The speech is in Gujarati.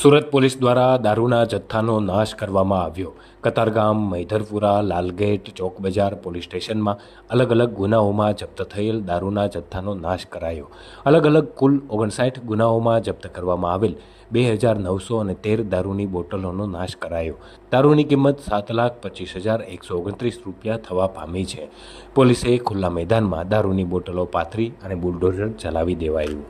સુરત પોલીસ દ્વારા દારૂના જથ્થાનો નાશ કરવામાં આવ્યો. કતારગામ, મૈધરપુરા, લાલગેટ ચોક બજાર પોલીસ સ્ટેશનમાં અલગ અલગ ગુનાઓમાં જપ્ત થયેલ દારૂના જથ્થાનો નાશ કરાયો. અલગ અલગ કુલ ઓગણસાઠ ગુનાઓમાં જપ્ત કરવામાં આવેલ બે હજાર નવસો અને તેર દારૂની બોટલોનો નાશ કરાયો. દારૂની કિંમત સાત લાખ પચીસ હજાર એકસો ઓગણત્રીસ રૂપિયા થવા પામી છે. પોલીસે ખુલ્લા મેદાનમાં દારૂની બોટલો પાથરી અને બુલડોઝર ચલાવી દેવાયું.